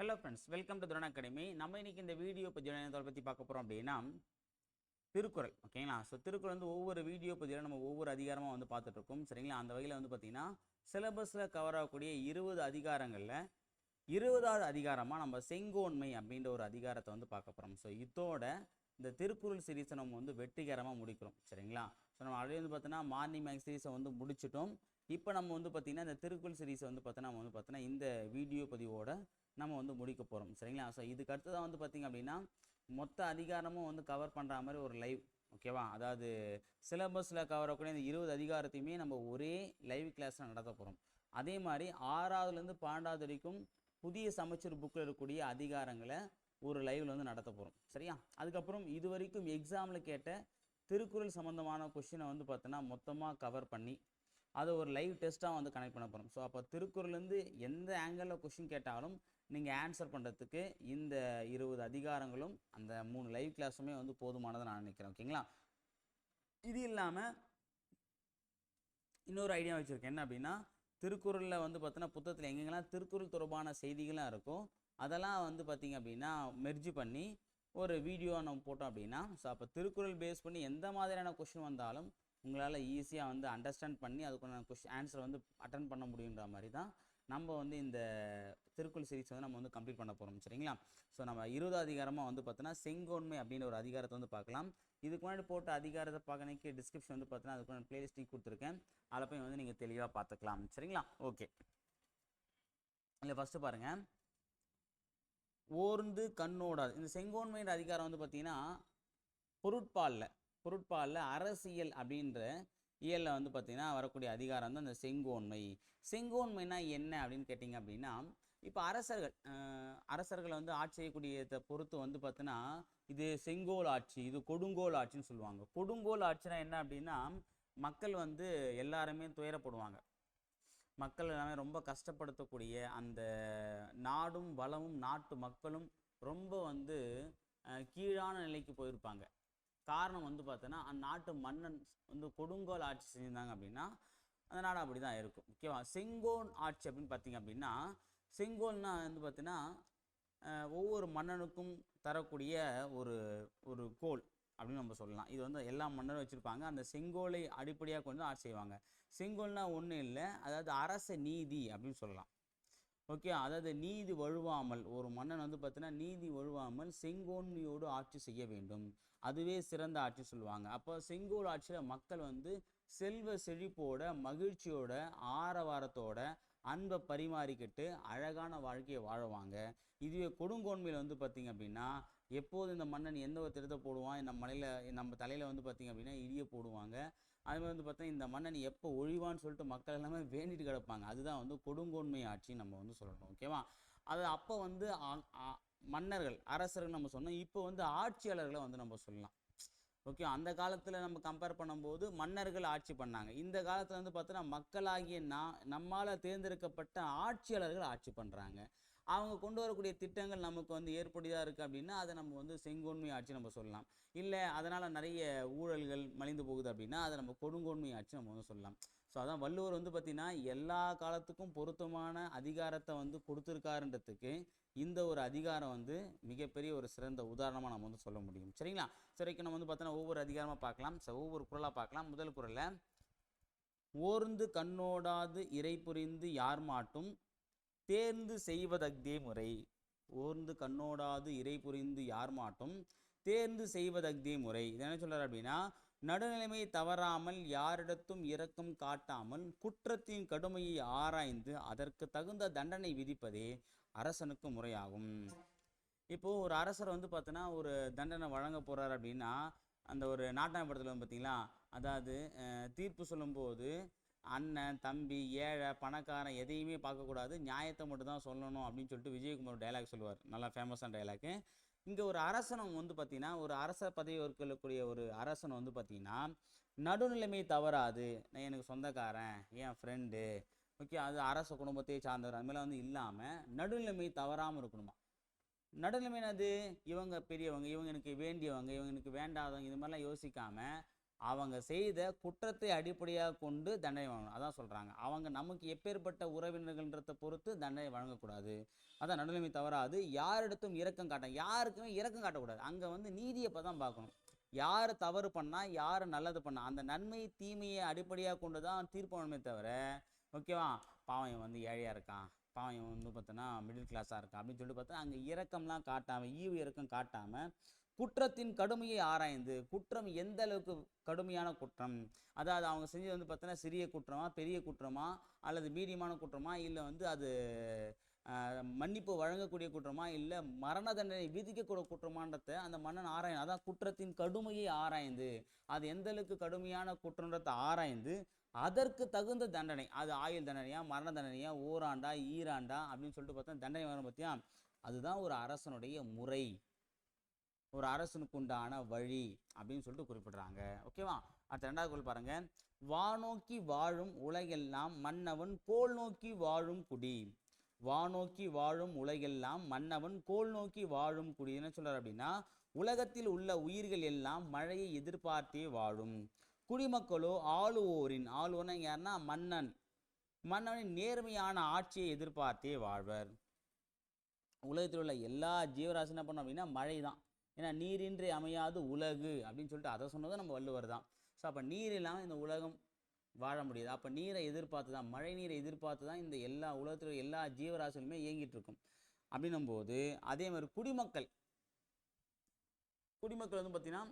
Hello friends welcome to துரண academy நம்ம இன்னைக்கு இந்த வீடியோ பதிவு பற்றி பார்க்க போகிறோம் அப்படின்னா திருக்குறள் ஓகேங்களா ஸோ திருக்குறள் வந்து ஒவ்வொரு வீடியோ பதிவில் நம்ம ஒவ்வொரு அதிகாரமாக வந்து பார்த்துட்ருக்கோம். சரிங்களா? அந்த வகையில் வந்து பார்த்தீங்கன்னா சிலபஸில் கவர் ஆகக்கூடிய இருபது அதிகாரங்களில் இருபதாவது அதிகாரமாக நம்ம செங்கோன்மை அப்படின்ற ஒரு அதிகாரத்தை வந்து பார்க்க போகிறோம் ஸோ இதோட இந்த திருக்குறள் சீரீஸை நம்ம வந்து வெற்றிகரமாக முடிக்கிறோம். சரிங்களா? ஸோ நம்ம ஆல்ரெடி வந்து பார்த்தீங்கன்னா மார்னிங் மேக்ஸ் சீரீஸை வந்து முடிச்சிட்டோம். இப்போ நம்ம வந்து பார்த்திங்கன்னா இந்த திருக்குறள் சீரீஸை வந்து பார்த்தோன்னா நம்ம வந்து பார்த்தோன்னா இந்த வீடியோ பதிவோட நம்ம வந்து முடிக்க போகிறோம் சரிங்களா? ஸோ இதுக்கு அடுத்ததான் வந்து பார்த்திங்க அப்படின்னா மொத்த அதிகாரமும் வந்து கவர் பண்ணுற மாதிரி ஒரு லைவ் ஓகேவா அதாவது சிலபஸில் கவர் ஆகக்கூடிய இந்த இருபது அதிகாரத்தையுமே நம்ம ஒரே லைவ் கிளாஸில் நடத்த போகிறோம் அதே மாதிரி ஆறாவதுலேருந்து பன்னெண்டாவது வரைக்கும் புதிய சமைச்சர் புக்கில் இருக்கக்கூடிய அதிகாரங்களை ஒரு லைவில் வந்து நடத்த போகிறோம் சரியா? அதுக்கப்புறம் இது வரைக்கும் எக்ஸாமில் கேட்ட திருக்குறள் சம்மந்தமான கொஷினை வந்து பார்த்தோன்னா மொத்தமாக கவர் பண்ணி அதை ஒரு லைவ் டெஸ்ட்டாக வந்து கனெக்ட் பண்ண போகிறோம் ஸோ அப்போ திருக்குறள்லேருந்து எந்த ஆங்கிளில் கொஷின் கேட்டாலும் நீங்கள் ஆன்சர் பண்ணுறதுக்கு இந்த இருபது அதிகாரங்களும் அந்த மூணு லைவ் கிளாஸுமே வந்து போதுமானதை நான் நினைக்கிறேன். ஓகேங்களா இது இல்லாமல் இன்னொரு ஐடியா வச்சுருக்கேன். என்ன அப்படின்னா திருக்குறளில் வந்து பார்த்தோன்னா புத்தகத்தில் எங்கெங்கெல்லாம் திருக்குறள் தொடர்பான செய்திகளாக இருக்கோ அதெல்லாம் வந்து பார்த்திங்க அப்படின்னா மெர்ஜி பண்ணி ஒரு வீடியோ நம்ம போட்டோம் அப்படின்னா ஸோ அப்போ திருக்குறள் பேஸ் பண்ணி எந்த மாதிரியான கொஷின் வந்தாலும் உங்களால் ஈஸியாக வந்து அண்டர்ஸ்டாண்ட் பண்ணி அதுக்குள்ள கொஷின் ஆன்சர் வந்து அட்டன் பண்ண முடியுன்ற மாதிரி தான் நம்ம வந்து இந்த திருக்குறள் சீரிஸ் வந்து நம்ம வந்து கம்ப்ளீட் பண்ண போகிறோம் சரிங்களா? ஸோ நம்ம இருபது அதிகாரமாக வந்து பார்த்தோன்னா செங்கோன்மை அப்படின்ற ஒரு அதிகாரத்தை வந்து பார்க்கலாம். இதுக்கு முன்னாடி போட்ட அதிகாரத்தை பார்க்கறதுக்கு டிஸ்கிரிப்ஷன் வந்து பார்த்தீங்கன்னா அதுக்கு நான் பிளேலிஸ்டிங் கொடுத்துருக்கேன். அதில் போய் வந்து நீங்கள் தெளிவாக பார்த்துக்கலாம் சரிங்களா? ஓகே இல்லை ஃபஸ்ட்டு பாருங்கள் ஓர்ந்து கண்ணோடாது. இந்த செங்கோன்மைன்ற அதிகாரம் வந்து பார்த்தீங்கன்னா பொருட்பாலில். பொருட்பாலில் அரசியல் அப்படின்ற இயலில் வந்து பார்த்திங்கன்னா வரக்கூடிய அதிகாரம் தான் இந்த செங்கோன்மை. செங்கோன்மைனா என்ன அப்படின்னு கேட்டிங்க அப்படின்னா இப்போ அரசர்கள் அரசர்களை வந்து ஆட்சி செய்யக்கூடியதை பொறுத்து வந்து பார்த்தீங்கன்னா இது செங்கோல் ஆட்சி இது கொடுங்கோல் ஆட்சின்னு சொல்லுவாங்க. கொடுங்கோல் ஆட்சினா என்ன அப்படின்னா மக்கள் வந்து எல்லாருமே துயரப்படுவாங்க. மக்கள் எல்லாமே ரொம்ப கஷ்டப்படுத்தக்கூடிய அந்த நாடும் வளமும் நாட்டு மக்களும் ரொம்ப வந்து கீழான நிலைக்கு போயிருப்பாங்க. காரணம் வந்து பார்த்தோன்னா அந்நாட்டு மன்னன் வந்து கொடுங்கோல் ஆட்சி செஞ்சிருந்தாங்க அப்படின்னா அந்த நாடு அப்படி தான் இருக்கும். ஓகேவா? செங்கோல் ஆட்சி அப்படின்னு பார்த்தீங்க அப்படின்னா செங்கோல்னா வந்து பார்த்தீங்கன்னா ஒவ்வொரு மன்னனுக்கும் தரக்கூடிய ஒரு ஒரு கோல் அப்படின்னு நம்ம சொல்லலாம். இது வந்து எல்லா மன்னரும் வச்சுருப்பாங்க. அந்த செங்கோலை அடிப்படையாக கொண்டு ஆட்சி செய்வாங்க. செங்கோல்னா ஒன்றும் இல்லை. அதாவது அரச நீதி அப்படின்னு சொல்லலாம். ஓகே அதாவது நீதி வழுவாமல் ஒரு மன்னன் வந்து பார்த்தீங்கன்னா நீதி வழுவாமல் செங்கோன்மையோடு ஆட்சி செய்ய வேண்டும். அதுவே சிறந்த ஆட்சி சொல்லுவாங்க. அப்போ செங்கோல் ஆட்சியில் மக்கள் வந்து செல்வ செழிப்போட மகிழ்ச்சியோட ஆரவாரத்தோட அன்பை பரிமாறிக்கிட்டு அழகான வாழ்க்கையை வாழுவாங்க. இதுவே கொடுங்கோன்மையில் வந்து பார்த்திங்க அப்படின்னா எப்போது இந்த மன்னன் எந்த ஒரு திருத்த போடுவான் நம்ம மலையில் நம்ம தலையில் வந்து பார்த்திங்க அப்படின்னா இடிய போடுவாங்க. அது மாதிரி வந்து பார்த்தா இந்த மன்னன் எப்போ ஒழிவான்னு சொல்லிட்டு மக்கள் எல்லாமே வேண்டிட்டு கிடப்பாங்க. அதுதான் வந்து கொடுங்கோன்மை ஆட்சின்னு நம்ம வந்து சொல்லணும் ஓகேவா அது அப்போ வந்து மன்னர்கள் அரசர்கள் நம்ம சொன்னோம். இப்போ வந்து ஆட்சியாளர்களை வந்து நம்ம சொல்லலாம். ஓகே அந்த காலத்தில் நம்ம கம்பேர் பண்ணும்போது மன்னர்கள் ஆட்சி பண்ணாங்க. இந்த காலத்தில் வந்து பார்த்தோன்னா மக்களாகிய நான் நம்மால் தேர்ந்தெடுக்கப்பட்ட ஆட்சியாளர்கள் ஆட்சி பண்ணுறாங்க அவங்க கொண்டு வரக்கூடிய திட்டங்கள் நமக்கு வந்து ஏற்புடையதாக இருக்குது அப்படின்னா அதை நம்ம வந்து செங்கோன்மை ஆட்சி நம்ம சொல்லலாம். இல்லை அதனால் நிறைய ஊழல்கள் மலிந்து போகுது அப்படின்னா அதை நம்ம கொடுங்கோன்மை ஆட்சி நம்ம வந்து சொல்லலாம். ஸோ அதான் வள்ளுவர் வந்து பார்த்திங்கன்னா எல்லா காலத்துக்கும் பொருத்தமான அதிகாரத்தை வந்து கொடுத்துருக்காருன்றதுக்கு இந்த ஒரு அதிகாரம் வந்து மிகப்பெரிய ஒரு சிறந்த உதாரணமாக நம்ம வந்து சொல்ல முடியும். சரிங்களா? சரிக்கு நம்ம வந்து பார்த்தோன்னா ஒவ்வொரு அதிகாரமாக பார்க்கலாம். ஸோ ஒவ்வொரு குரலாக பார்க்கலாம். முதல் குறளில் ஓர்ந்து கண்ணோடாது இறை புரிந்து யார் மாட்டும் தேர்ந்து செய்வதக்தே முறை. ஓர்ந்து கண்ணோடாது இறை புரிந்து யார் மாட்டும். தேர்ந்து செய்வதக்தே முறை. இது என்ன சொல்றாரு அப்படின்னா நடுநிலைமை தவறாமல் யாரிடத்தும் இரக்கம் காட்டாமல் குற்றத்தின் கடுமையை ஆராய்ந்து அதற்கு தகுந்த தண்டனை விதிப்பதே அரசனுக்கு முறையாகும். இப்போ ஒரு அரசர் வந்து பார்த்தோன்னா ஒரு தண்டனை வழங்க போகிறார் அப்படின்னா அந்த ஒரு நாட்டாய படத்தில் வந்து பார்த்தீங்களா அதாவது தீர்ப்பு சொல்லும்போது அண்ணன் தம்பி ஏழை பணக்காரன் எதையுமே பார்க்கக்கூடாது. நியாயத்தை மட்டும் தான் சொல்லணும் அப்படின்னு சொல்லிட்டு விஜயகுமார் டைலாக் சொல்லுவார். நல்லா ஃபேமஸான டைலாக்கு இங்கே ஒரு அரசனம் வந்து பார்த்தீங்கன்னா ஒரு அரச பதவி இருக்கக்கூடிய ஒரு அரசன் வந்து பார்த்தீங்கன்னா நடுநிலைமை தவறாது. நான் எனக்கு சொந்தக்காரன் என் ஃப்ரெண்டு ஓகே அது அரச குடும்பத்தை சார்ந்தவர். அது மாதிரிலாம் வந்து இல்லாமல் நடுநிலைமை தவறாமல் இருக்கணுமா? நடுநிலைமை என்னது இவங்க பெரியவங்க இவங்க எனக்கு வேண்டியவங்க இவங்க எனக்கு வேண்டாதவங்க இது மாதிரிலாம் யோசிக்காமல் அவங்க செய்த குற்றத்தை அடிப்படையாக கொண்டு தண்டனை வழங்கணும் அதான் சொல்கிறாங்க அவங்க நமக்கு எப்பேற்பட்ட உறவினர்கள்ன்றதை பொறுத்து தண்டனை வழங்கக்கூடாது. அதான் நடுநிலைமை தவறாது யாரிடத்தும் இரக்கம் காட்ட யாருக்குமே இரக்கம் காட்டக்கூடாது. அங்கே வந்து நீதியை தான் பார்க்கணும். யார் தவறு பண்ணால் யார் நல்லது பண்ணால் அந்த நன்மை தீமையை அடிப்படையாக கொண்டு தான் தீர்ப்பணுமே தவிர ஓகேவா? பாவம் இவன் வந்து ஏழையாக இருக்கான். பாவம் இவன் வந்து பார்த்தோன்னா மிடில் கிளாஸாக இருக்கான் அப்படின்னு சொல்லிட்டு பார்த்தா அங்கே இரக்கம்லாம் காட்டாமல் ஈவு இறக்கம் காட்டாமல் குற்றத்தின் கடுமையை ஆராய்ந்து குற்றம் எந்த அளவுக்கு கடுமையான குற்றம்? அதாவது அவங்க செஞ்சது வந்து பார்த்தோன்னா சிறிய குற்றமா பெரிய குற்றமா அல்லது மீடியமான குற்றமா இல்லை வந்து அது மன்னிப்பு வழங்கக்கூடிய குற்றமா இல்லை மரண தண்டனை விதிக்கக்கூடிய குற்றமான்றத அந்த மன்னன் ஆராயணும் அதான் குற்றத்தின் கடுமையை ஆராய்ந்து அது எந்த அளவுக்கு கடுமையான குற்றன்றதை ஆராய்ந்து அதற்கு தகுந்த தண்டனை அது ஆயுள் தண்டனையா மரண தண்டனையா ஓராண்டா ஈராண்டா அப்படின்னு சொல்லிட்டு பார்த்தா தண்டனை வரும் பார்த்தியா அதுதான் ஒரு அரசனுடைய முறை. ஒரு அரசனுக்கு உண்டான வழி அப்படின்னு சொல்லிட்டு குறிப்பிடுறாங்க. ஓகேவா அடுத்த ரெண்டாவது குரல் பாருங்க. வானோக்கி வாழும் உலகெல்லாம் மன்னவன் கோல் நோக்கி வாழும் குடி. வானோக்கி வாழும் உலகெல்லாம் மன்னவன் கோல் நோக்கி வாழும் குடி. என்ன சொல்றாரு அப்படின்னா உலகத்தில் உள்ள உயிர்கள் எல்லாம் மழையை எதிர்பார்த்தே வாழும். குடிமக்களோ ஆளுவோரின் ஆளுவோர்னா யாருன்னா மன்னன். மன்னனின் நேர்மையான ஆட்சியை எதிர்பார்த்தே வாழ்வர். உலகத்தில் உள்ள எல்லா ஜீவராசி என்ன பண்ணோம் அப்படின்னா மழை தான் ஏன்னா நீரின்றி அமையாது உலகு அப்படின்னு சொல்லிட்டு அதை சொன்னதும் நம்ம வள்ளுவர் தான். ஸோ அப்போ நீர் இல்லாமல் இந்த உலகம் வாழ முடியாது. அப்போ நீரை எதிர்பார்த்து தான் மழை நீரை எதிர்பார்த்து தான் இந்த எல்லா உலகத்தில் எல்லா ஜீவராசிகளுமே இயங்கிட்டு இருக்கும். அப்படின்னும் போது அதே மாதிரி குடிமக்கள். குடிமக்கள் வந்து பார்த்தீங்கன்னா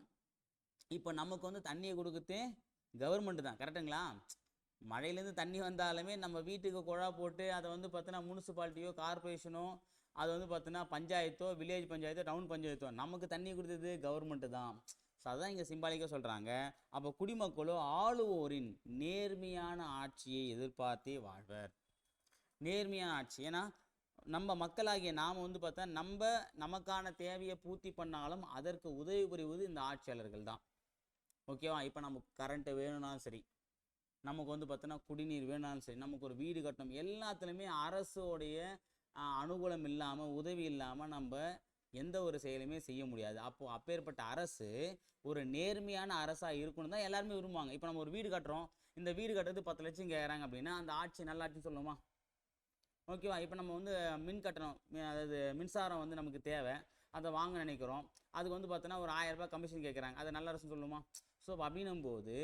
இப்போ நமக்கு வந்து தண்ணியை கொடுக்குறதே கவர்மெண்ட் தான். கரெக்டுங்களா மழையிலேருந்து தண்ணி வந்தாலுமே நம்ம வீட்டுக்கு குழா போட்டு அதை வந்து பார்த்தீங்கன்னா முனிசிபாலிட்டியோ கார்பரேஷனோ அது வந்து பார்த்தீங்கன்னா பஞ்சாயத்தோ வில்லேஜ் பஞ்சாயத்தோ டவுன் பஞ்சாயத்தோ நமக்கு தண்ணி கொடுத்தது கவர்மெண்ட்டு தான். ஸோ அதான் இங்கே சிம்பாலிக்காக சொல்கிறாங்க அப்போ குடிமக்களோ ஆளுவோரின் நேர்மையான ஆட்சியை எதிர்பார்த்தே வாழ்வர். நேர்மையான ஆட்சி. ஏன்னா நம்ம மக்களாகிய நாம் வந்து பார்த்தா நம்ம நமக்கான தேவையை பூர்த்தி பண்ணாலும் அதற்கு உதவி புரிவது இந்த ஆட்சியாளர்கள் தான். ஓகேவா இப்போ நமக்கு கரண்ட்டு வேணும்னாலும் சரி. நமக்கு வந்து பார்த்தோன்னா குடிநீர் வேணாலும் சரி. நமக்கு ஒரு வீடு கட்டணும். எல்லாத்துலேயுமே அரசோடைய அனுகூலம் இல்லாமல் உதவி இல்லாமல் நம்ம எந்த ஒரு செயலுமே செய்ய முடியாது. அப்போது அப்பேற்பட்ட அரசு ஒரு நேர்மையான அரசாக இருக்கணும் தான் எல்லாருமே விரும்புவாங்க. இப்போ நம்ம ஒரு வீடு கட்டுறோம். இந்த வீடு கட்டுறது பத்து லட்சம் கேட்குறாங்க அப்படின்னா அந்த ஆட்சி நல்லாட்சின்னு சொல்லுமா ஓகேவா? இப்போ நம்ம வந்து மின் கட்டணம் அதாவது மின்சாரம் வந்து நமக்கு தேவை. அதை வாங்க நினைக்கிறோம். அதுக்கு வந்து பார்த்தோன்னா ஒரு ஆயிரம் ரூபாய் கமிஷன் கேட்குறாங்க அதை நல்ல அரசு சொல்லுமா ஸோ அப்படின்னும் போது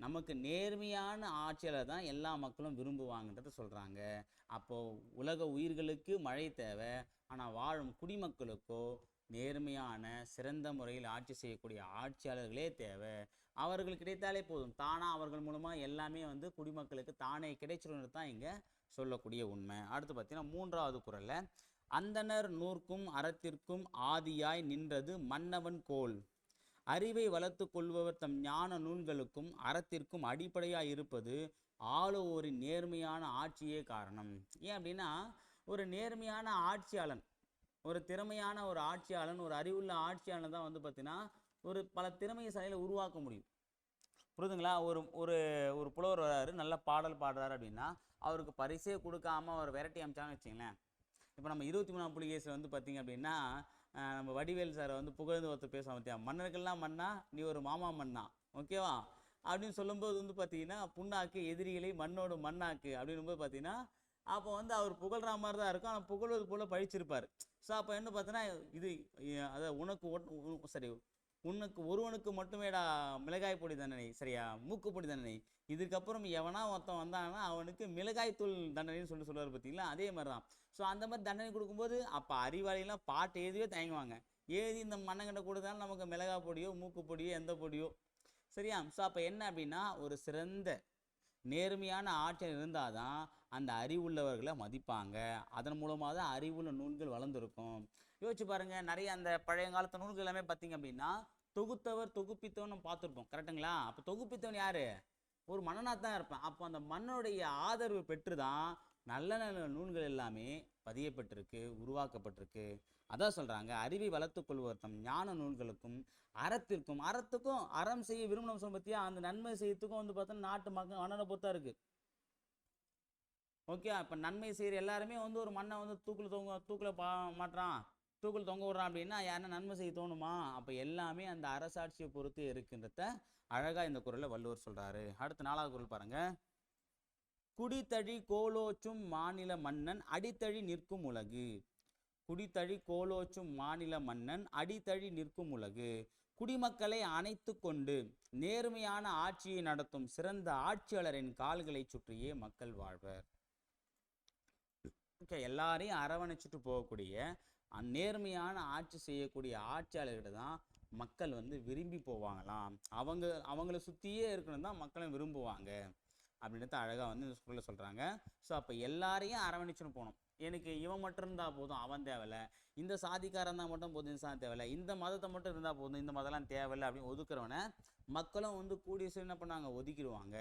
நமக்கு நேர்மையான ஆட்சியாளர் தான் எல்லா மக்களும் விரும்புவாங்கன்றத சொல்கிறாங்க அப்போது உலக உயிர்களுக்கு மழை தேவை. ஆனால் வாழும் குடிமக்களுக்கோ நேர்மையான சிறந்த முறையில் ஆட்சி செய்யக்கூடிய ஆட்சியாளர்களே தேவை. அவர்கள் கிடைத்தாலே போதும். தானாக அவர்கள் மூலமாக எல்லாமே வந்து குடிமக்களுக்கு தானே கிடைச்சிருன்னு தான் இங்கே சொல்லக்கூடிய உண்மை. அடுத்து பார்த்தீங்கன்னா மூன்றாவது குரலில் அந்தணர் நூற்கும் அறத்திற்கும் ஆதியாய் நின்றது மன்னவன் கோல். அறிவை வளர்த்து கொள்பவர் தம் ஞான நூல்களுக்கும் அறத்திற்கும் அடிப்படையாக இருப்பது ஆளுவோரின் நேர்மையான ஆட்சியே காரணம். ஏன் அப்படின்னா ஒரு நேர்மையான ஆட்சியாளன் ஒரு திறமையான ஒரு ஆட்சியாளன் ஒரு அறிவுள்ள ஆட்சியாளன் தான் வந்து பார்த்தீங்கன்னா ஒரு பல திறமைசாலிகளை உருவாக்க முடியும். புரிதுங்களா ஒரு ஒரு ஒரு புலவர் வராரு நல்ல பாடல் பாடுறாரு அப்படின்னா அவருக்கு பரிசே கொடுக்காம அவர் விரட்டி அமிச்சாங்கன்னு வச்சுங்களேன். இப்போ நம்ம இருபத்தி மூணாம் புலிகேசில் வந்து பார்த்தீங்க அப்படின்னா நம்ம வடிவேல் சாரை வந்து புகழ்ந்து ஒருத்தர் பேசுவாங்க பார்த்தியா மன்னர்கள்லாம் மன்னா நீ ஒரு மாமா மன்னா ஓகேவா அப்படின்னு சொல்லும்போது வந்து பார்த்தீங்கன்னா புண்ணாக்கு எதிரிகளை மண்ணோடு மண்ணாக்கு அப்படின்னும்போது பார்த்தீங்கன்னா அப்போ வந்து அவர் புகழ்ற மாதிரி தான் இருக்கும். ஆனால் புகழ்வது போல் பழிச்சிருப்பார். ஸோ அப்போ என்ன பார்த்தீங்கன்னா இது அதாவது உனக்கு ஒன்- சரி உனக்கு ஒருவனுக்கு மட்டுமேடா மிளகாய் பொடி தண்டனை சரியா? மூக்கு பொடி தண்டனை. இதுக்கப்புறம் எவனா ஒருத்தன் வந்தான்னா அவனுக்கு மிளகாய் தூள் தண்டனைன்னு சொல்லி சொல்லுவார் பார்த்தீங்களா அதே மாதிரி தான் ஸோ அந்த மாதிரி தண்டனை கொடுக்கும்போது அப்போ அறிவாளிலாம் பாட்டு எழுதியே தயங்குவாங்க. எழுதி இந்த மண்ணங்கிட்ட கொடுத்தாலும் நமக்கு மிளகாய் பொடியோ மூக்கு பொடியோ எந்த பொடியோ. சரியா? ஸோ அப்போ என்ன அப்படின்னா ஒரு சிறந்த நேர்மையான ஆற்றல் இருந்தால் தான் அந்த அறிவுள்ளவர்களை மதிப்பாங்க. அதன் மூலமாக தான் அறிவுள்ள நூல்கள் வளர்ந்துருக்கும். யோசிச்சு பாருங்க நிறைய அந்த பழைய காலத்து நூல்கள் எல்லாமே பார்த்திங்க அப்படின்னா தொகுத்தவர் தொகுப்பித்தவன் நம்ம பார்த்துருப்போம். கரெக்டுங்களா? அப்போ தொகுப்பித்தவன் யார்? ஒரு மன்னனாக தான் இருப்பேன். அப்போ அந்த மன்னனுடைய ஆதரவு பெற்று தான் நல்ல நல்ல நூல்கள் எல்லாமே பதியப்பட்டிருக்கு உருவாக்கப்பட்டிருக்கு. அதான் சொல்கிறாங்க அறிவை வளர்த்துக்கொள்வர் தம் ஞான நூல்களுக்கும் அறத்திற்கும் அறத்துக்கும் அறம் செய்ய விரும்பணும் சொல்ல பத்தியா? அந்த நன்மை செய்யறதுக்கும் வந்து பார்த்தோன்னா நாட்டு மக்கள் மன்னனை பொறுத்தா இருக்குது ஓகே இப்போ நன்மை செய்கிற எல்லாருமே வந்து ஒரு மண்ணை வந்து தூக்கில் தூங்க தூக்கில் பா மாட்டுறான். தூக்கில் தொங்க விடுறான் அப்படின்னா யாருன்னா நன்மை செய்ய தோணுமா? அப்போ எல்லாமே அந்த அரசாட்சியை பொறுத்து இருக்குன்றத அழகா இந்த குரலில் வள்ளுவர் சொல்றாரு. அடுத்த நாலாவது குரல் பாருங்க. குடித்தழி கோலோச்சும் மாநில மன்னன் அடித்தழி நிற்கும் உலகு. குடித்தழி கோலோச்சும் மாநில மன்னன் அடித்தழி நிற்கும் உலகு. குடிமக்களை அணைத்து கொண்டு நேர்மையான ஆட்சியை நடத்தும் சிறந்த ஆட்சியாளரின் கால்களை சுற்றியே மக்கள் வாழ்வர். ஓகே எல்லாரையும் அரவணைச்சிட்டு போகக்கூடிய நேர்மையான ஆட்சி செய்யக்கூடிய ஆட்சியாளர்கிட்ட தான் மக்கள் வந்து விரும்பி போவாங்களாம். அவங்க அவங்கள சுற்றியே இருக்கணும் தான் மக்களும் விரும்புவாங்க. அப்படின்றத அழகாக வந்து இந்த ஸ்கூலில் சொல்கிறாங்க ஸோ அப்போ எல்லாரையும் அரவணைச்சுன்னு போகணும். எனக்கு இவன் மட்டும் இருந்தால் போதும் அவன் தேவையில்ல. இந்த சாதிக்காரன் இருந்தால் மட்டும் போதும் இந்த சாதி தேவையில்ல. இந்த மதத்தை மட்டும் இருந்தால் போதும் இந்த மதம்லாம் தேவையில்ல அப்படின்னு ஒதுக்குறவனை மக்களும் வந்து கூடிய என்ன பண்ணாங்க ஒதுக்கிடுவாங்க.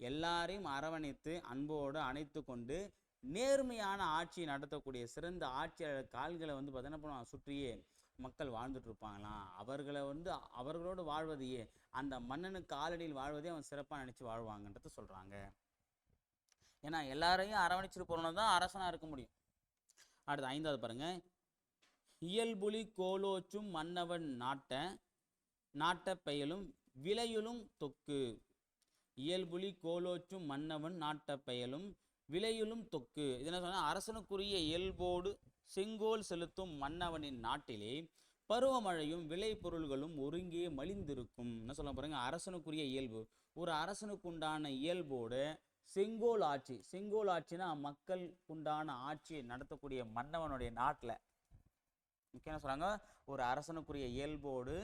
எல்லாரையும் அரவணைத்து அன்போடு அணைத்து கொண்டு நேர்மையான ஆட்சியை நடத்தக்கூடிய சிறந்த ஆட்சியாளர் கால்களை வந்து பார்த்தீங்கன்னா பண்ணுவாங்க சுற்றியே மக்கள் வாழ்ந்துட்டு இருப்பாங்களாம் அவர்களை வந்து அவர்களோடு வாழ்வதையே அந்த மன்னனுக்கு காலடியில் வாழ்வதே அவன் சிறப்பாக நினச்சி வாழ்வாங்கன்றத சொல்கிறாங்க ஏன்னா எல்லாரையும் அரவணைச்சிட்டு போறவன தான் அரசனாக இருக்க முடியும். அடுத்து ஐந்தாவது பாருங்கள் இயல்புலி கோலோச்சும் மன்னவன் நாட்ட நாட்ட பெயலும் விளையுளும் தொக்கு. இயல்புலி கோலோச்சும் மன்னவன் நாட்ட பெயலும் விலையிலும் தொக்கு. இது என்ன அரசனுக்குரிய இயல்போடு செங்கோல் செலுத்தும் மன்னவனின் நாட்டிலே பருவமழையும் விளை பொருள்களும் ஒருங்கே மலிந்திருக்கும். என்ன சொல்ல பாருங்க அரசனுக்குரிய இயல்பு. ஒரு அரசனுக்கு உண்டான இயல்போடு செங்கோல் ஆட்சி செங்கோல் ஆட்சினா மக்களுக்குண்டான ஆட்சியை நடத்தக்கூடிய மன்னவனுடைய நாட்டில். முக்கியம் சொல்கிறாங்க ஒரு அரசனுக்குரிய இயல்போடு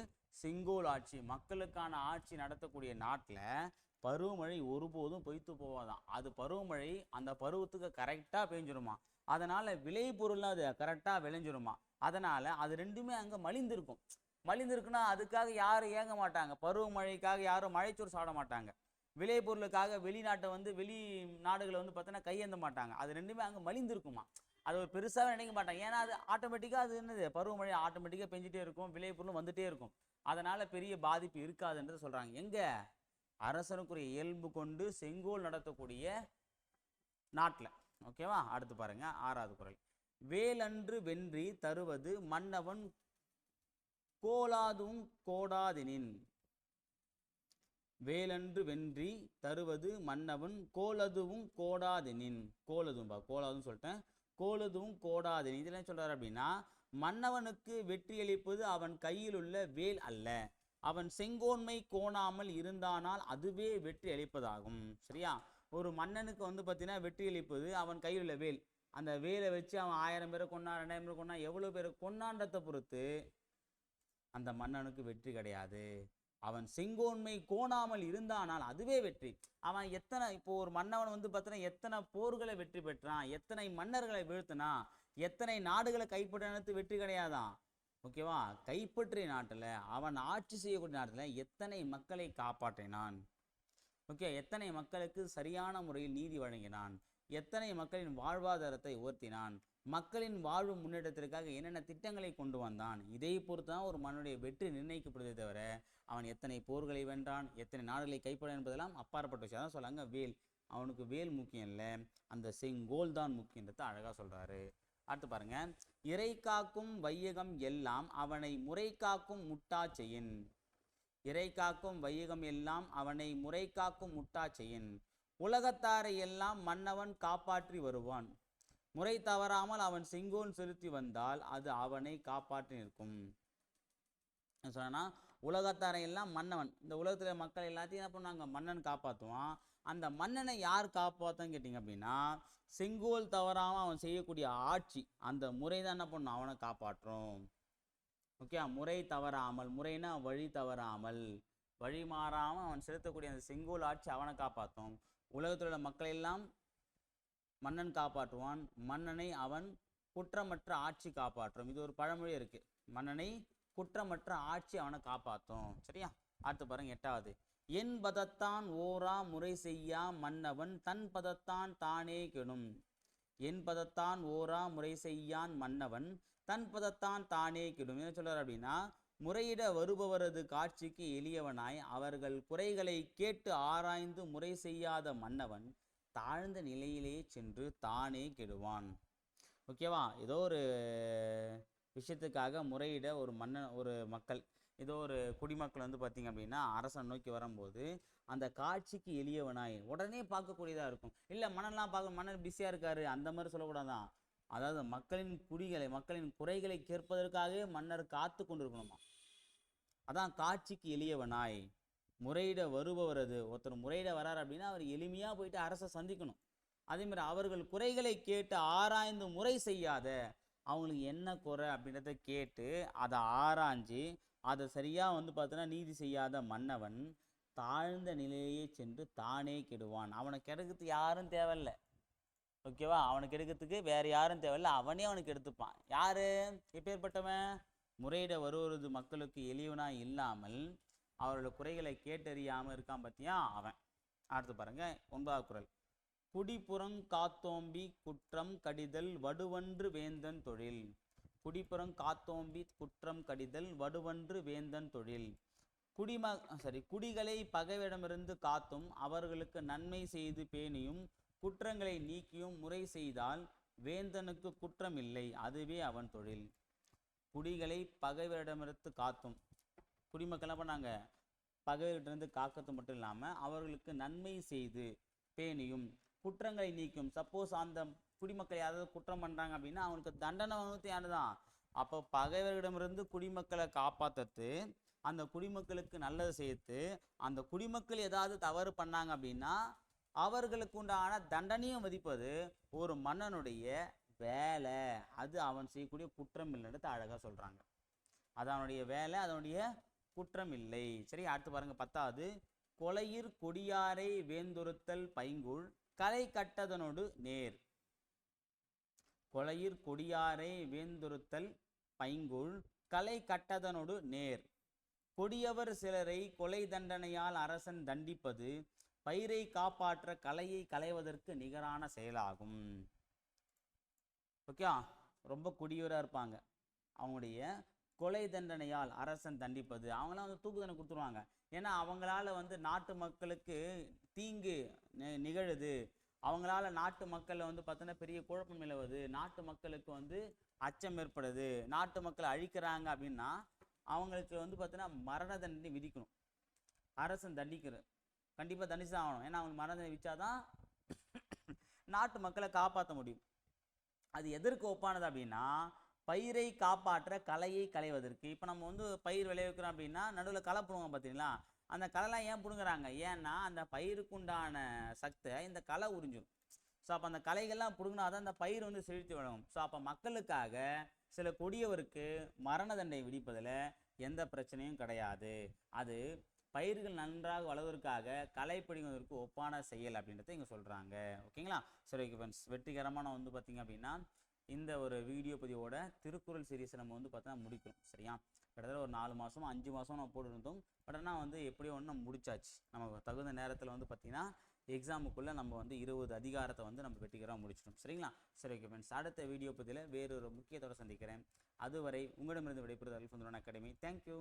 செங்கோல் ஆட்சி மக்களுக்கான ஆட்சி நடத்தக்கூடிய நாட்டில் பருவமழை ஒருபோதும் பொய்த்து போவாதான் அது பருவமழை அந்த பருவத்துக்கு கரெக்டாக பெஞ்சிருமா? அதனால் விளைபொருள்லாம் அது கரெக்டாக விளைஞ்சிருமா? அதனால் அது ரெண்டுமே அங்கே மலிந்திருக்கும். மலிந்திருக்குன்னா அதுக்காக யாரும் ஏங்க மாட்டாங்க. பருவமழைக்காக யாரும் மழைச்சோறு சாப்பிட மாட்டாங்க. விளைபொருளுக்காக வெளிநாட்டை வந்து வெளி நாடுகளை வந்து பார்த்தோன்னா கையேந்த மாட்டாங்க. அது ரெண்டுமே அங்கே மலிந்திருக்குமா? அது ஒரு பெருசாகவே நினைக்க மாட்டாங்க. ஏன்னா அது ஆட்டோமேட்டிக்காக அது என்னது? பருவமழை ஆட்டோமேட்டிக்காக பெஞ்சிட்டே இருக்கும். விளைபொருளும் வந்துட்டே இருக்கும். அதனால் பெரிய பாதிப்பு இருக்காதுன்றது சொல்கிறாங்க எங்கே? அரசனுக்குரிய இயல்பு கொண்டு செங்கோல் நடத்தக்கூடிய நாட்டில். ஓகேவா அடுத்து பாருங்க ஆறாவது குறள் வேலன்று வென்றி தருவது மன்னவன் கோலாதும் கோடாதெனின். வேலன்று வென்றி தருவது மன்னவன் கோலதுவும் கோடாதெனின். கோலதும்பா கோலாதும் சொல்லிட்டேன். கோலதுவும் கோடாதெனின். இதில் என்ன சொல்றாரு அப்படின்னா மன்னவனுக்கு வெற்றியளிப்பது அவன் கையில் உள்ள வேல் அல்ல. அவன் செங்கோன்மை கோணாமல் இருந்தானால் அதுவே வெற்றி அளிப்பதாகும். சரியா? ஒரு மன்னனுக்கு வந்து பார்த்தீங்கன்னா வெற்றி அளிப்பது அவன் கையில் உள்ள வேல். அந்த வேலை வச்சு அவன் ஆயிரம் பேரை கொன்னா ரெண்டாயிரம் பேரை கொண்டா எவ்வளோ பேரை கொன்னான்றதை பொறுத்து அந்த மன்னனுக்கு வெற்றி கிடையாது. அவன் செங்கோன்மை கோணாமல் இருந்தானால் அதுவே வெற்றி. அவன் எத்தனை இப்போ ஒரு மன்னவன் வந்து பார்த்தீங்கன்னா எத்தனை போர்களை வெற்றி பெற்றான் எத்தனை மன்னர்களை வீழ்த்தினான் எத்தனை நாடுகளை கைப்பற்றினது வெற்றி கிடையாதான். ஓகேவா? கைப்பற்றிய நாட்டில் அவன் ஆட்சி செய்யக்கூடிய நாட்டில் எத்தனை மக்களை காப்பாற்றினான்? ஓகே எத்தனை மக்களுக்கு சரியான முறையில் நீதி வழங்கினான்? எத்தனை மக்களின் வாழ்வாதாரத்தை உயர்த்தினான்? மக்களின் வாழ்வு முன்னேற்றத்திற்காக என்னென்ன திட்டங்களை கொண்டு வந்தான்? இதை பொறுத்து தான் ஒரு மனுடைய வெற்றி நிர்ணயிக்கப்படுதே தவிர அவன் எத்தனை போர்களை வென்றான்? எத்தனை நாடுகளை கைப்பட என்பதெல்லாம் அப்பாற்பட்ட விஷயம். அதான் சொல்லாங்க வேல். அவனுக்கு வேல் முக்கியம் இல்லை. அந்த செங்கோல் தான் முக்கியன்றதை அழகாக சொல்கிறாரு அடுத்து பாருங்க. இறை காக்கும் வையகம் எல்லாம் அவனை முறை காக்கும் முட்டா செய்யின் இறை காக்கும் வையகம் எல்லாம் அவனை முறை காக்கும் முட்டா செய்யின் உலகத்தாரை எல்லாம் மன்னவன் காப்பாற்றி வருவான். முறை தவறாமல் அவன் செங்கோல் செலுத்தி வந்தால் அது அவனை காப்பாற்றி நிற்கும். சொன்னா உலகத்தாரை எல்லாம் மன்னவன். இந்த உலகத்தில் மக்கள் எல்லாத்தையும் என்ன பண்ணுவாங்க? மன்னன் காப்பாற்றுவான் அந்த மன்னனை யார் காப்பாற்றோன்னு கேட்டிங்க அப்படின்னா செங்கோல் தவறாமல் அவன் செய்யக்கூடிய ஆட்சி. அந்த முறை தான் என்ன பண்ணும்? அவனை காப்பாற்றும். ஓகே முறை தவறாமல். முறைனா வழி தவறாமல். வழி மாறாமல் அவன் செலுத்தக்கூடிய அந்த செங்கோல் ஆட்சி அவனை காப்பாற்றும். உலகத்தில் உள்ள மக்களை எல்லாம் மன்னன் காப்பாற்றுவான். மன்னனை அவன் குற்றமற்ற ஆட்சி காப்பாற்றும். இது ஒரு பழமொழி இருக்குது மன்னனை குற்றமற்ற ஆட்சி அவனை காப்பாற்றும் சரியா? அடுத்து பாருங்க எட்டாவது. என் பதத்தான் ஓரா முறை செய்யா மன்னவன் தன் பதத்தான் தானே கெடும். என் பதத்தான் ஓரா முறை செய்யான் மன்னவன் தன் பதத்தான் தானே கெடும். என்ன சொல்றாரு அப்படின்னா முறையிட வருபவரது காட்சிக்கு எளியவனாய் அவர்கள் குறைகளை கேட்டு ஆராய்ந்து முறை செய்யாத மன்னவன் தாழ்ந்த நிலையிலே சென்று தானே கெடுவான். ஓகேவா? ஏதோ ஒரு விஷயத்துக்காக முறையிட ஒரு மன்னன் ஒரு மக்கள். ஏதோ ஒரு குடிமக்கள் வந்து பார்த்தீங்க அப்படின்னா அரசன் நோக்கி வரும்போது அந்த காட்சிக்கு எளியவனாய் உடனே பார்க்கக்கூடியதாக இருக்கும். இல்லை மன்னன்லாம் பார்க்க மன்னர் பிஸியாக இருக்காரு அந்த மாதிரி சொல்லக்கூடாதான் அதாவது மக்களின் குடிகளை மக்களின் குறைகளை கேட்பதற்காகவே மன்னர் காத்து கொண்டிருக்கணுமா? அதான் காட்சிக்கு எளியவனாய் முறையிட வருபவரது. ஒருத்தர் முறையிட வரார் அப்படின்னா அவர் எளிமையாக போயிட்டு அரசை சந்திக்கணும். அதேமாதிரி அவர்கள் குறைகளை கேட்டு ஆராய்ந்து முறை செய்யாத அவங்களுக்கு என்ன குறை அப்படின்றத கேட்டு அதை ஆராய்ஞ்சு அதை சரியாக வந்து பார்த்தோன்னா நீதி செய்யாத மன்னவன் தாழ்ந்த நிலையே சென்று தானே கெடுவான். அவனை கெடுக்கிறது யாரும் தேவையில்லை. ஓகேவா அவனுக்கு எடுக்கிறதுக்கு வேற யாரும் தேவையில்ல. அவனே அவனுக்கு எடுத்துப்பான். யாரு? எப்பேற்பட்டவன்? முறையிட வருவது மக்களுக்கு எளியவனா இல்லாமல் அவரோட குறைகளை கேட்டறியாமல் இருக்கான் பார்த்தியா அவன். அடுத்து பாருங்க ஒன்பதாவது குரல். குடிப்புறங் காத்தோம்பி குற்றம் கடிதல் வடுவன்று வேந்தன் தொழில். குடிப்புறங் காத்தோம்பி குற்றம் கடிதல் வடுவன்று வேந்தன் தொழில். குடிம சாரி குடிகளை பகைவிடமிருந்து காத்தும் அவர்களுக்கு நன்மை செய்து பேணியும் குற்றங்களை நீக்கியும் முறை செய்தால் வேந்தனுக்கு குற்றம் இல்லை அதுவே அவன் தொழில். குடிகளை பகைவரிடமிருந்து காத்தும். குடிமக்கள் பண்ணாங்க? பகைவரிடமிருந்து காக்கத்து மட்டும் இல்லாமல் அவர்களுக்கு நன்மை செய்து பேணியும் குற்றங்களை நீக்கும். சப்போஸ் அந்த குடிமக்கள் யாராவது குற்றம் பண்ணுறாங்க அப்படின்னா அவனுக்கு தண்டனை வந்து தான் அப்போ பகைவர்களிடமிருந்து குடிமக்களை காப்பாற்றுறது அந்த குடிமக்களுக்கு நல்லது சேர்த்து அந்த குடிமக்கள் ஏதாவது தவறு பண்ணாங்க அப்படின்னா அவர்களுக்கு உண்டான தண்டனையும் மதிப்பது ஒரு மன்னனுடைய வேலை. அது அவன் செய்யக்கூடிய குற்றம் இல்லைன்றது அழகாக சொல்கிறாங்க அது அவனுடைய வேலை அதனுடைய குற்றம் இல்லை. சரி அடுத்து பாருங்கள் பத்தாவது. கொலையிற் கொடியாரை வேந்துறுத்தல் பைங்குள் கலை கட்டதனோடு நேர். கொலையிற் கொடியாரை வேந்துறுத்தல் பைங்குள் கலை கட்டதனோடு நேர். கொடியவர் சிலரை கொலை தண்டனையால் அரசன் தண்டிப்பது பயிரை காப்பாற்ற கலையை களைவதற்கு நிகரான செயலாகும். ஓகே ரொம்ப கொடியவராக இருப்பாங்க. அவங்களுடைய கொலை தண்டனையால் அரசன் தண்டிப்பது. அவங்களாம் வந்து தூக்கு தண்டனை கொடுத்துருவாங்க. ஏன்னா அவங்களால வந்து நாட்டு மக்களுக்கு தீங்கு நிகழுது. அவங்களால நாட்டு மக்களை வந்து பார்த்தோன்னா பெரிய குழப்பம் நிலவுது. நாட்டு மக்களுக்கு வந்து அச்சம் ஏற்படுது. நாட்டு மக்களை அழிக்கிறாங்க அப்படின்னா அவங்களுக்கு வந்து பார்த்தோன்னா மரண தண்டனை விதிக்கணும். அரசன் தண்டிக்கிற கண்டிப்பாக தண்டிச்சு தான் ஆகணும். ஏன்னா அவங்க மரண தண்டனை விதிச்சாதான் நாட்டு மக்களை காப்பாற்ற முடியும். அது எதற்கு ஒப்பானது அப்படின்னா பயிரை காப்பாற்ற கலையை களைவதற்கு. இப்போ நம்ம வந்து பயிர் விளைவிக்கிறோம் அப்படின்னா நடுவில் களை பார்த்தீங்களா அந்த களைலாம் ஏன் பிடுங்குறாங்க? ஏன்னா அந்த பயிருக்குண்டான சக்தை இந்த களை உறிஞ்சிடும் ஸோ அப்போ அந்த களைகள்லாம் பிடுங்கினாதான் அந்த பயிர் வந்து செழித்து வழங்கும் ஸோ அப்போ மக்களுக்காக சில கொடியவருக்கு மரண தண்டனை விதிப்பதில் எந்த பிரச்சனையும் கிடையாது. அது பயிர்கள் நன்றாக வளர்வதற்காக களை பிடிங்குவதற்கு ஒப்பான செயல் அப்படின்றத இங்கே சொல்கிறாங்க ஓகேங்களா சரி ஓகே ஃப்ரெண்ட்ஸ் வெற்றிகரமான வந்து பார்த்தீங்க அப்படின்னா இந்த ஒரு வீடியோ பதிவோட திருக்குறள் சீரியஸ் நம்ம வந்து பார்த்தா முடிக்கிறோம் சரியா? கிட்டத்தட்ட ஒரு நாலு மாதம் அஞ்சு மாதம் நம்ம போட்டுருந்தோம். பட் ஆனால் வந்து எப்படியோ ஒன்று நம்ம முடிச்சாச்சு. நம்ம தகுந்த நேரத்தில் வந்து பார்த்தீங்கன்னா எக்ஸாமுக்குள்ளே நம்ம வந்து இருபது அதிகாரத்தை வந்து நம்ம வெற்றிகரமாக முடிச்சிடும் சரிங்களா? சரி ஓகே ஃப்ரெண்ட்ஸ் அடுத்த வீடியோ பதிவில் வேறொரு முக்கியத்தோடு சந்திக்கிறேன். அதுவரை உங்களிடமிருந்து விடைபெறுதல் அல்ஃபந்துரன் அகாடமி. தேங்க்யூ